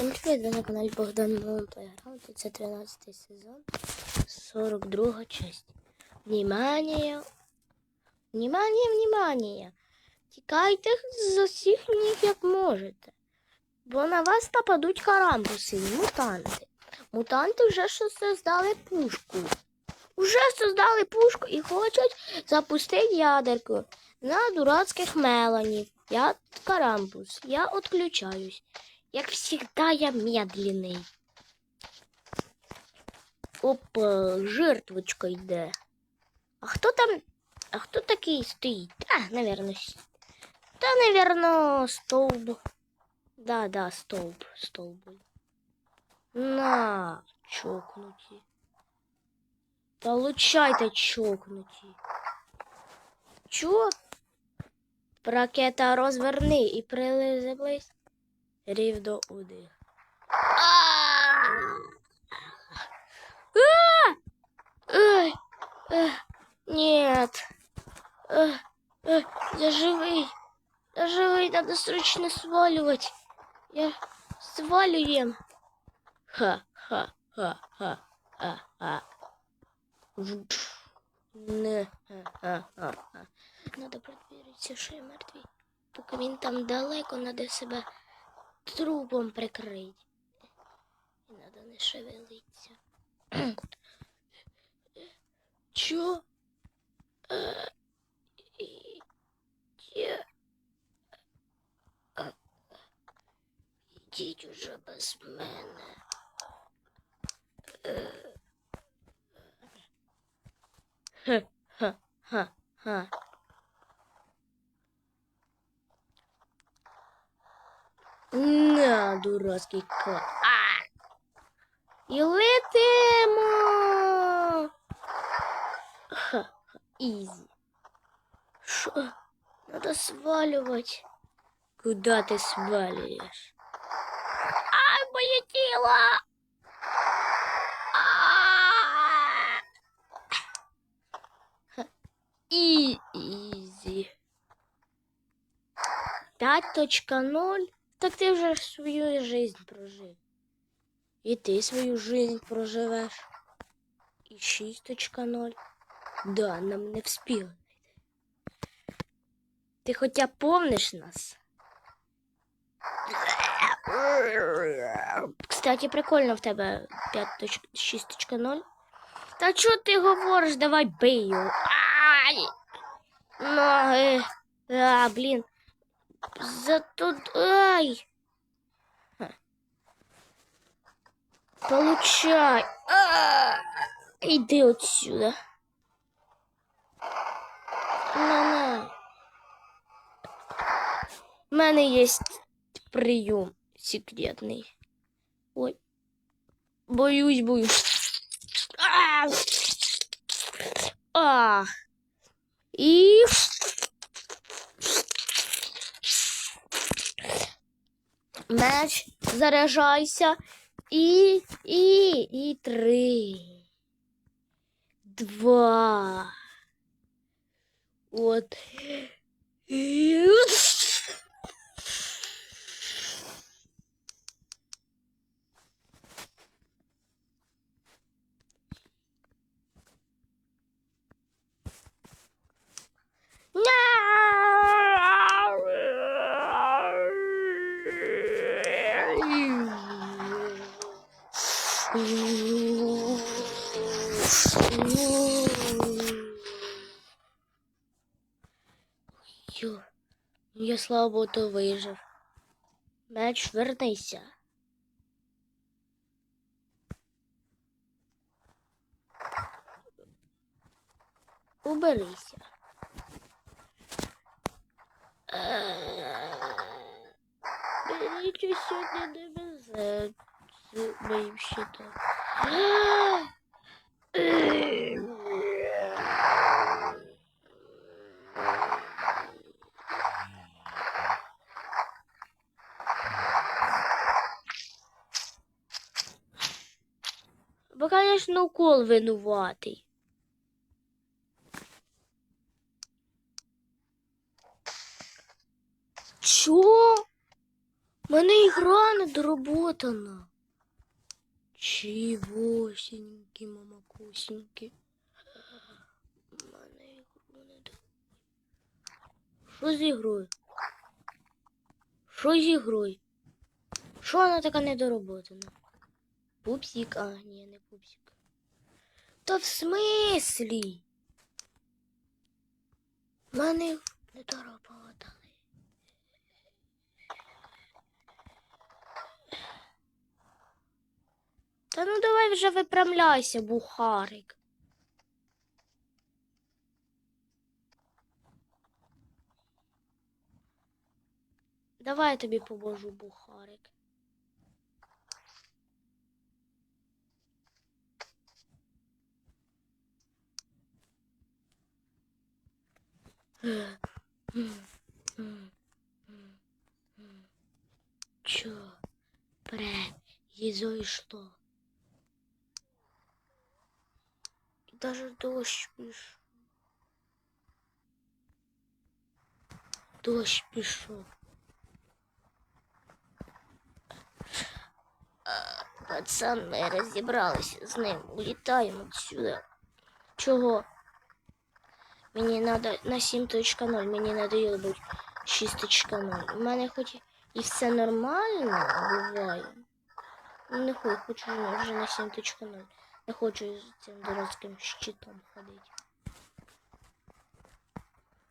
Всім привіт, ви на каналі Богдан Милан Плейграунд. Це 13 сезон, 42 часть. Внимание! Внимание, внимание! Тікайте з усіх ніг, як можете. Бо на вас нападуть карамбуси і мутанти. Мутанти вже що создали пушку. Уже создали пушку і хочуть запустити ядерку на дурацьких меланів. Я карамбус, я отключаюсь. Як всегда, я медленний. Опа, жертвочка йде. А хто там? А хто такий стоїть? А, наверно. с- Та, наверно, стовб. Да, да, стовб, стовб. На, чокнуті. Получайте чокнуті. Чо? Ракета розверни і приземлись. Рів до удих. Ай! Эх, Нет. Эх, эх, Я живый. Я живый, надо срочно сваливать. Я сваливаем. Ха-ха-ха-ха-ха-ха. Не. Ха-ха-ха-ха. Надо проверить, що я мертвий. Поки він там далеко, надо себе трупом прикрить. Надо не шевелиться. Чо? Ідіть уже без мене. Е. На, дурацький кот. А! І летимо. Ха, ізі. Що? Надо сваливать. Куда ти свалюєш? Ай, моє тіло! А! Ха, І, ізі. 5.0? Так ти вже свою жизнь прожив. І ти свою жизнь проживеш. І 6.0. Да, нам не вспіли. Ти хоча помниш нас? Кстати, прикольно в тебе 5.6.0. Та чого ти говориш? Давай бий його. Ай! Ноги. А, блін. Зато... Ай! Ха. Получай. А! Иди отсюда. На-на. У мене є прийом секретний. Ой. Боюсь, боюсь. А! А! І... Меч, заряджайся. І, і, і три. Два. От. Я слава Богу, то вижив. Меч, вернися. Уберися. Нічого сьогодні не везе з моїм щитом. Бо, конечно, укол винуватий. Чо? Мене ігра недороботана. Чивосінькі, мамакусінькі. У мене ігру недороботана. Що з ігрою? Що з ігрою? Що вона така недороботана? Пупсик, а, ні, не пупсик. Та в смислі? В Мене не доработали. Та ну давай вже виправляйся, бухарик. Давай я тобі поможу, бухарик. Чо произошло? Даже дождь пішов. Дождь пішов. А, Пацани розібралися з ним. Улітаємо отсюда. Чого? Мені надо на 7.0, мені надоело бути 6.0. У мене хоч і все нормально буває. Ну, Не хочу, хочу вже на 7.0. Не хочу з цим дурацьким щитом ходити.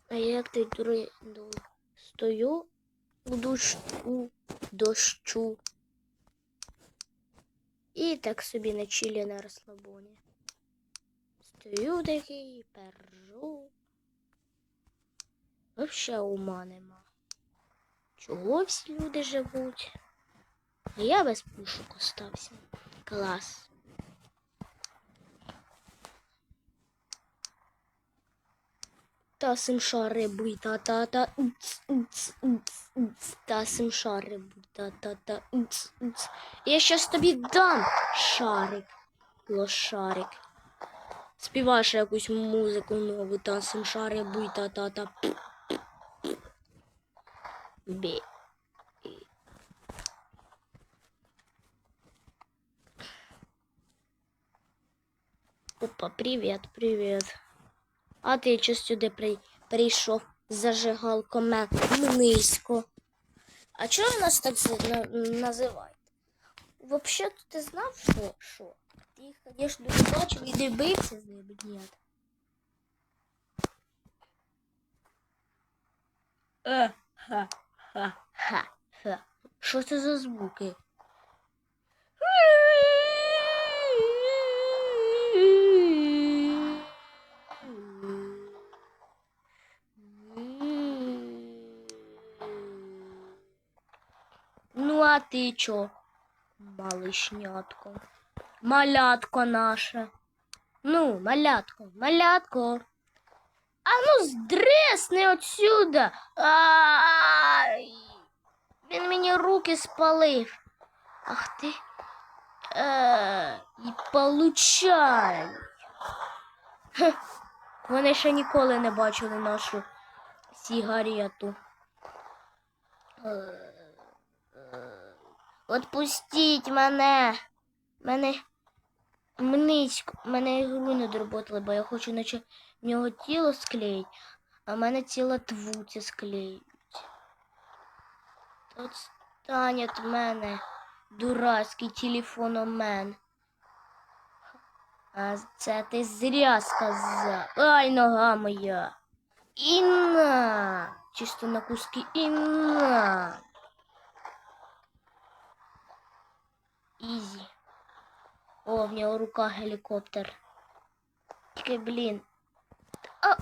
А я як той дури стою у дощу, дощу. І так собі на чилі на розслабоні. Стою такий, пержу. Вообще ума нема. Чого всі люди живуть? А я без пушок остався. Клас. Та сим шари буй та та та уц, уц, уц, уц. та сим шари буй та та та уц, уц. Я щас тобі дам шарик, лошарик. Співаєш якусь музику нову, та сим шари буй та та та. Бі. Опа, привіт, привіт. А ти чи сюди при... прийшов зажигалко мен низько? А чого нас так за- називаєте? Взагалі, ти знав, що? що? Ти їх, звісно, не бачив і не бився з ними, ні. Е, ха, ха, ха, ха. Що це за звуки? Ну, а ти чо, малишнятко? Малятко наше. Ну, малятко, малятко. А ну, здресни отсюда. Ай! Він мені руки спалив. Ах ти. Е, і получай. Вони ще ніколи не бачили нашу сигарету. Е, е, Отпустіть мене. Мене. Мнисько. Мене ігру не дороботали, бо я хочу наче в нього тіло склеїть, а в мене тіло твуці склеїть. Та Отстань від мене, дурацький телефономен. А це ти зря сказав. Ай, нога моя. І на. Чисто на куски і на. Ізі. О, в нього рука гелікоптер. Тільки, блін. А.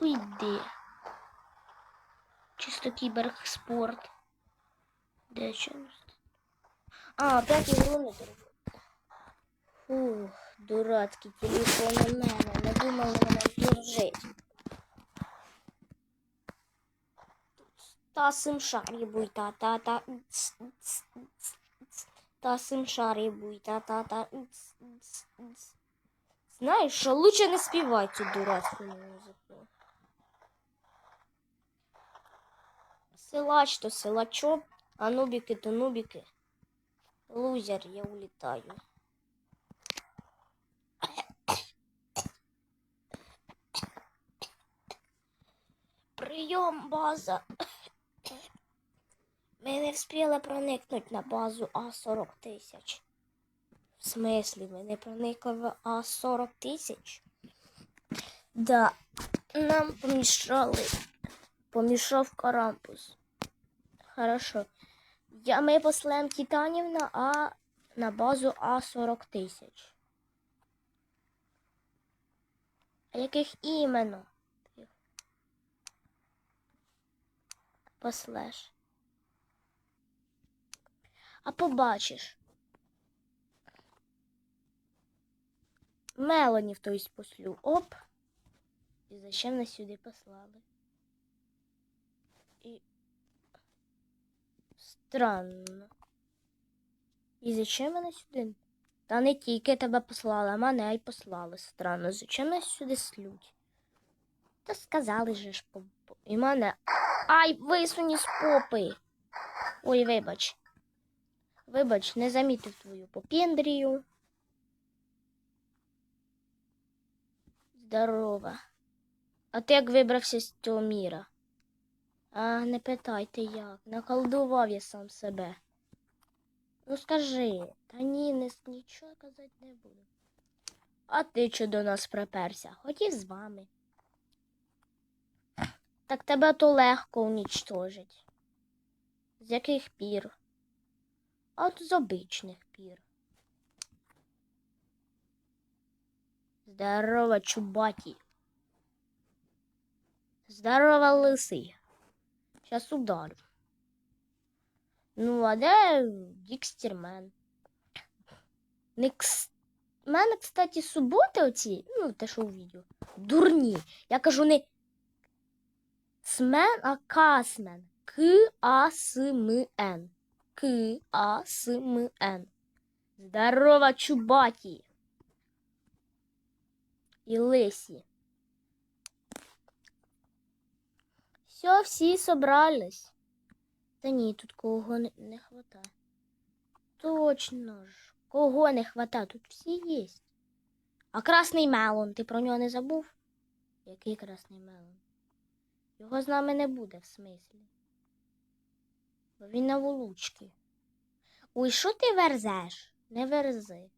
Уйди. Чисто кіберспорт. Де чомусь? А, опять не. Фух, дурацький телефон у мене. Не думали мене здуржить. Та сим шарі буй та та та ц, ц, ц, ц. та сим шарі буй та та та ц, ц, ц. Знаєш, що лучше не співай цю дурацьку музику. Силач то силачок, А нубіки то нубіки. Лузер, я улітаю. Прийом, база. Ми не встигли проникнути на базу А40 тисяч. В смислі, ми не проникли в А40 тисяч? Да, нам помішали. Помішав карампус. Хорошо. Я, ми послем титанів на А на базу А40 тисяч. Яких іменно? Послеш. А побачиш. Мелані в той послю. Оп. І зачем нас сюди послали? І Странно. І зачем мене сюди? Та не тільки тебе послали, а мене й послали. Странно. Зачем нас сюди слють? Та сказали же ж І мене. Ай, висуні з попи. Ой, вибач. Вибач, не замітив твою попіндрію. Здорова. А ти як вибрався з цього міра? А не питайте як. Наколдував я сам себе. Ну скажи, та ні, не, нічого казати не буду. А ти що до нас приперся? Хотів з вами. Так тебе то легко унічтожить. З яких пір? От з обичних пір. Здорово, чубаті. Здорово, лисий. Сейчас ударю. Ну, а де Дікстермен? Не кс... У мене, кстати, суботи оці, ну, те, що у відео, дурні. Я кажу не смен, а касмен. К-А-С-М-Н. К-А-С-М-Н. Здорово, чубаті. І лисі. Все, всі собрались. Та ні, тут кого не, не хватає. Точно ж. Кого не хватає? Тут всі є. А красний мелон, ти про нього не забув? Який красний мелон? Його з нами не буде, в смислі. Бо він на вулучки. Ой, що ти верзеш? Не верзи.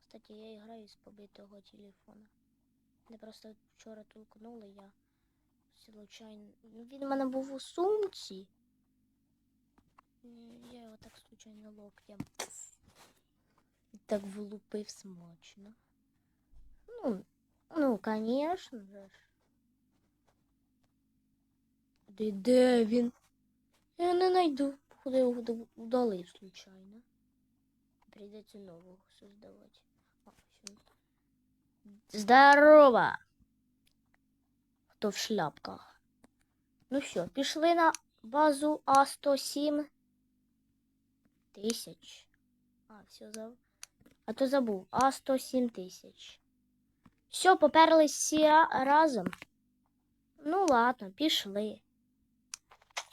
Кстати, я граю з побитого телефона. Не просто вчора толкнули я случайно. Ну, Він у мене був у сумці. Я його так случайно локтем. І Так влупив смачно. Ну, ну, конечно же. Ж. Де, він? Я не найду. Походу його уд- удалив случайно. Прийдеться нового создавати. Здорово! Хто в шляпках? Ну що, пішли на базу А107 тисяч. А, все забув. А то забув. А107 тисяч. Все, поперлись всі ра- разом. Ну ладно, пішли.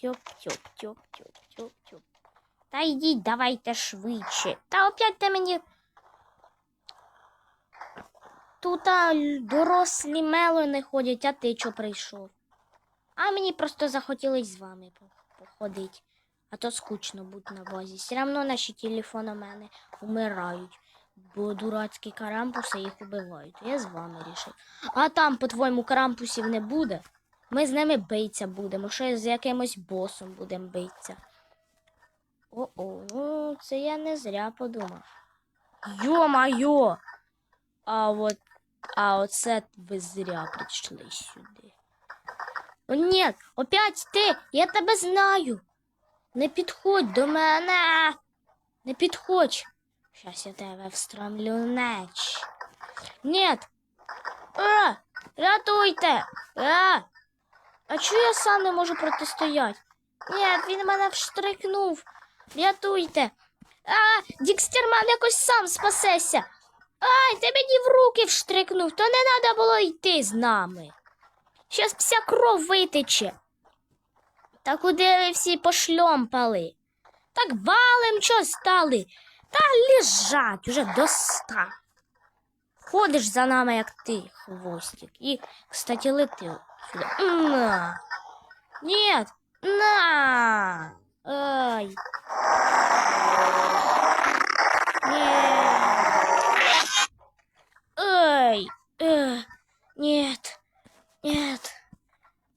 Тьоп, тьоп, тьоп, тьоп, тьоп, тьоп. Та йдіть, давайте швидше. Та опять ти мені. Тут а, дорослі мелони ходять, а ти чо прийшов? А мені просто захотілось з вами походити. А то скучно бути на базі. Все одно наші телефони у мене умирають, бо дурацькі карампуси їх убивають. Я з вами рішив. А там, по-твоєму, карампусів не буде. Ми з ними битися будемо. Ще з якимось босом будемо битися. О-о, ну це я не зря подумав. Йо-майо! А от а оце ви зря прийшли сюди. О, ні, опять ти, я тебе знаю. Не підходь до мене. Не підходь. Щас я тебе встромлю меч. Ні. А, рятуйте. А, а чого я сам не можу протистояти? Ні, він мене вштрикнув. Рятуйте. А, Дікстерман якось сам спасеся. Ай, ти мені в руки вштрикнув, то не треба було йти з нами. Щас вся кров витече. Та куди ви всі пошльомпали? Так валим що стали? Та лежать уже до ста. Ходиш за нами, як ти, хвостик. І, кстати, лети На. Нет, на. Ай. Нет. Ай. Э, Нет. Нет.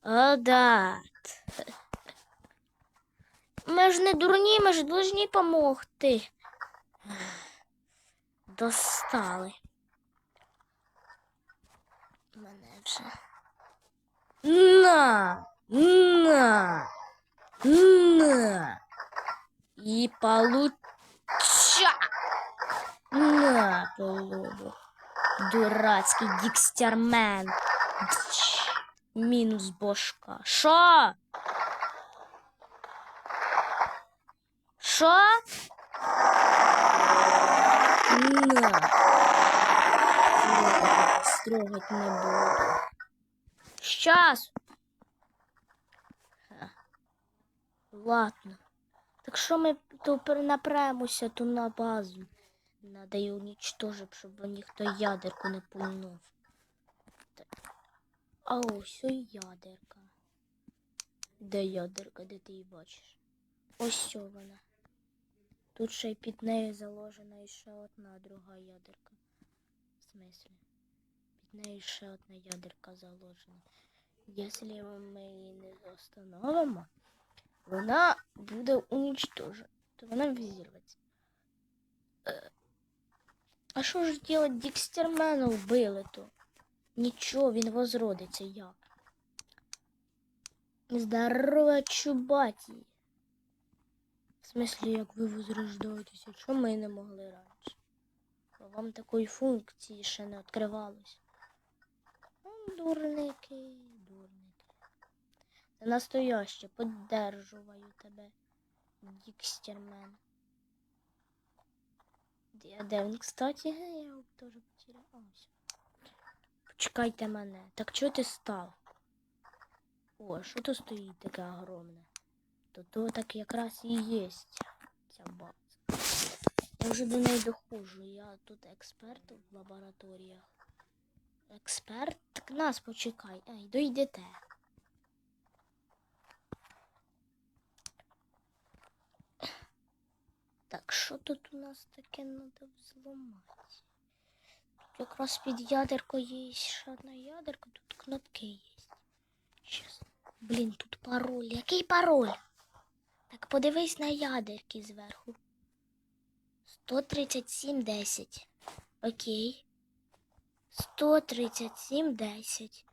О, да. Ми ж не дурні, ми ж должні помогти. Достали. Мене вже. На! На! На! І получа! На, полобу. Дурацький дікстермен. Дч. Мінус бошка. Шо? Шо? На. Строгать не буду. Ха. Ладно. Так що ми то перенаправимося то на базу. Надо її уничтожити, щоб ніхто ядерку не пульнув. А ось ой ядерка. Де ядерка, де ти її бачиш? Ось вона. Тут ще й під нею заложена ще одна друга ядерка. В смислі? Нею ще одна ядерка заложена. Якщо ми її не остановимо, вона буде уничтожена. То вона взірветься. Е, А що ж делать Дікстермена вбили то? Нічого, він возродиться як. Здорово, чубаті. В смислі, як ви возрождаєтеся? Чому ми не могли раніше? Бо вам такої функції ще не відкривалось. Дурники, дурники. Це настояще, поддержую тебе, Дікстермен. Де, де він, кстати, я його теж потеряв. Почекайте мене. Так чого ти став? О, що то стоїть таке огромне? То то так якраз і є ця база. Я вже до неї доходжу. Я тут експерт в лабораторіях. Експерт? Так нас почекай. Ай, дойдете. Так, що тут у нас таке треба взломати? Тут якраз під ядеркою є ще одна ядерка, тут кнопки є. Щас. Блін, тут пароль. Який пароль? Так подивись на ядерки зверху. 137.10. Окей. 137.10.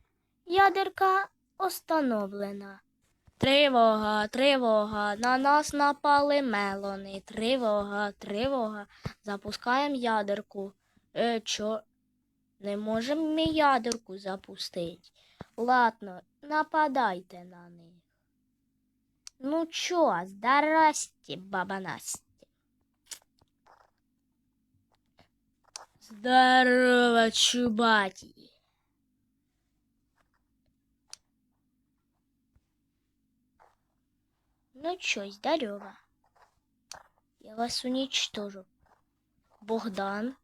Ядерка остановлена. Тривога, тривога, на нас напали мелони. Тривога, тривога. Запускаємо ядерку. Е, чо? Не можемо ми ядерку запустити. Ладно, нападайте на них. Ну чо, здрасте, баба Настя. Здорово, чубаті. Ну чё, здорово. Я вас уничтожу. Богдан,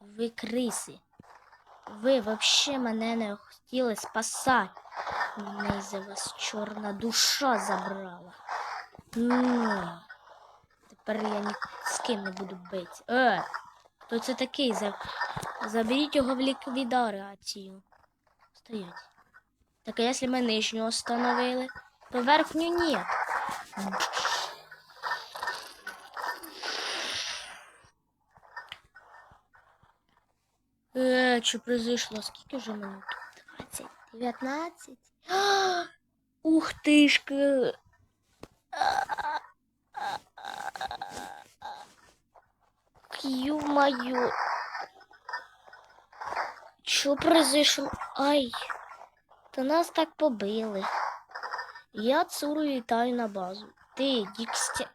ви криси. Ви вообще мене не хотіли спасати. Мене за вас чорна душа забрала. Ну, тепер я ні з ким не буду бити. Е, хто це такий? Заберіть його в ліквідацію. Стоять. Так а якщо ми нижню остановили, то верхню ні. Е, що произошло? Скільки вже минут? 20, 19. А, Ух тишки. Ё-моё. Що произошло? Ай. То нас так побили. Я цуру літаю на базу. Ти, Дікстер...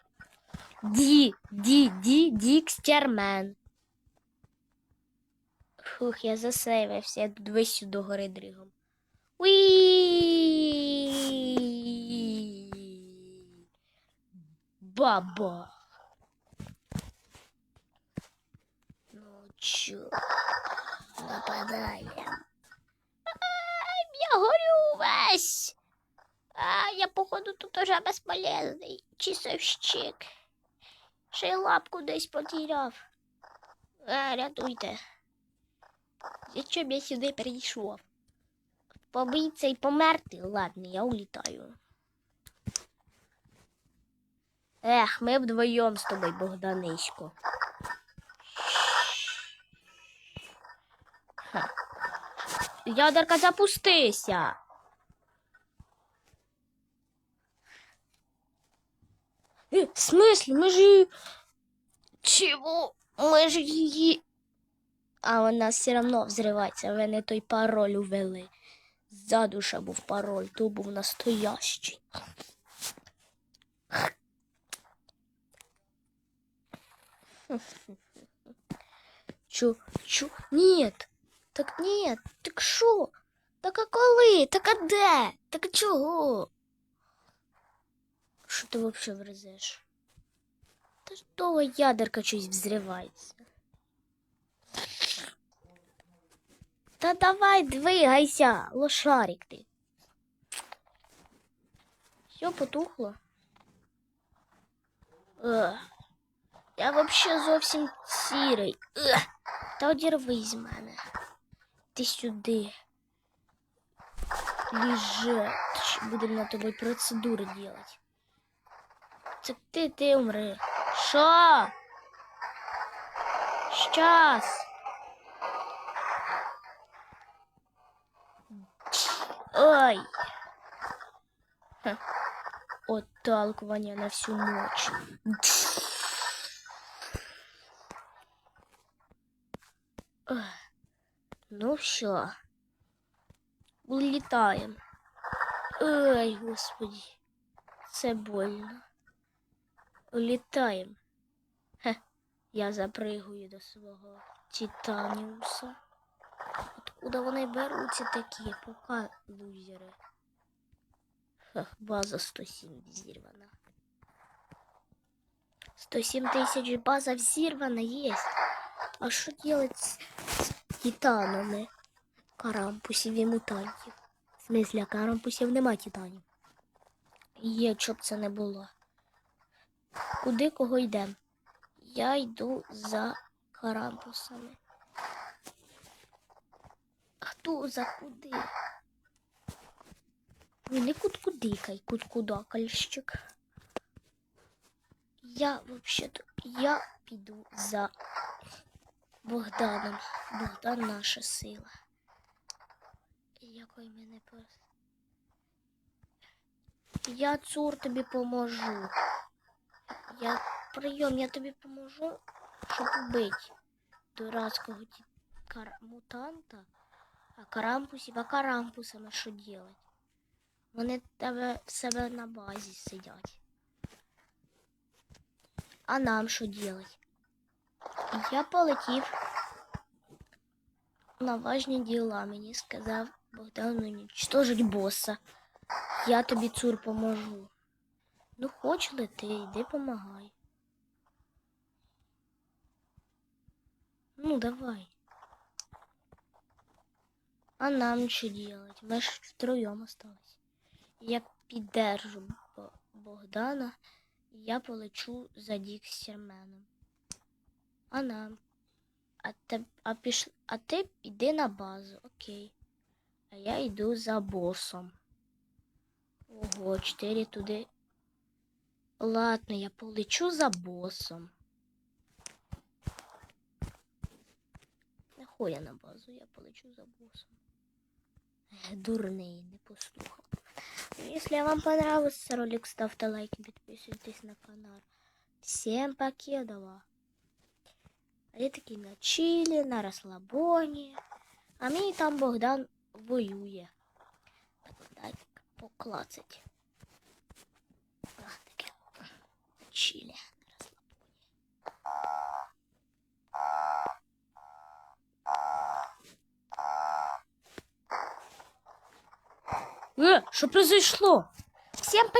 Ді, ді, ді, Дікстермен. Фух, я засейвився, я тут висю до гори дригом. Уі! Баба. Чё, нападаем. Ай, я горю весь. А я, походу, тут уже безполезний. Часовщик. Ще й лапку десь потеряв. А, рятуйте. Зачем я сюди прийшов? Побиться і померти? Ладно, я улітаю. Ех, ми вдвоєм з тобою, Богданисько. Ядерка, запустися. Е, в смислі? Ми ж її... Чого? Ми ж її... А вона все одно взривається. Ви не той пароль увели. Ззаду ще був пароль, то був настоящий. Чу, чу, нет, так нет, так що? Так а коли? Так а де? Так а чого? Що ти взагалі врезеш? Та ж того ядерка щось взривається. Та давай двигайся, лошарик ти. Все потухло. Ех. Я вообще зовсім сірий. Ех. Та одірвись з мене. Ти сюди. Лежать. Будемо над тобою процедури делать. Це ти, ти умри. Що? Щас. Ой. Ха. Отталкивание на всю ночь. Ох. Ну все. Улетаем. Ой, господи. Це больно. Улетаем. Хе. Я запригую до свого Титаніуса. Откуда вони беруться такі? Пока лузери. Ха, база 107 взірвана. 107 тисяч база взірвана есть. А що делать з титанами? Карампусів і мутантів. В смислі, карампусів нема титанів. Є, щоб це не було. Куди кого йдемо? Я йду за карампусами. Хто за куди? Ви не куд-кудикай, куд-кудакальщик. Я вообще-то, я піду за Богданом. Богдан наша сила. Якої мене пос... Я цур тобі поможу. Я прийом, я тобі поможу, щоб вбити дурацького кар... мутанта. А карампусів, а карампусами що делать? Вони тебе в себе на базі сидять. А нам що делать? Я полетів на важні діла. Мені сказав Богдан уничтожить боса. Я тобі цур поможу. Ну, хоч лети, йди помагай. Ну, давай. А нам що делать? Ми ж втроєм остались. Я піддержу Богдана, я полечу за Дікстерменом. А нам? А, те, а, піш, а ти піди на базу, окей. А я йду за босом. Ого, чотири туди. Ладно, я полечу за босом. Нахуй я на базу, я полечу за босом. Дурний, не послухав. Если вам понравился ролик, ставьте лайки, подписывайтесь на канал. Всем покедова. А я такий на чилі, на розслабоні. А мій там Богдан воює. Дайте поклацать. А, таке. На чилі, на розслабоні. Е, що произошло? Всем пока.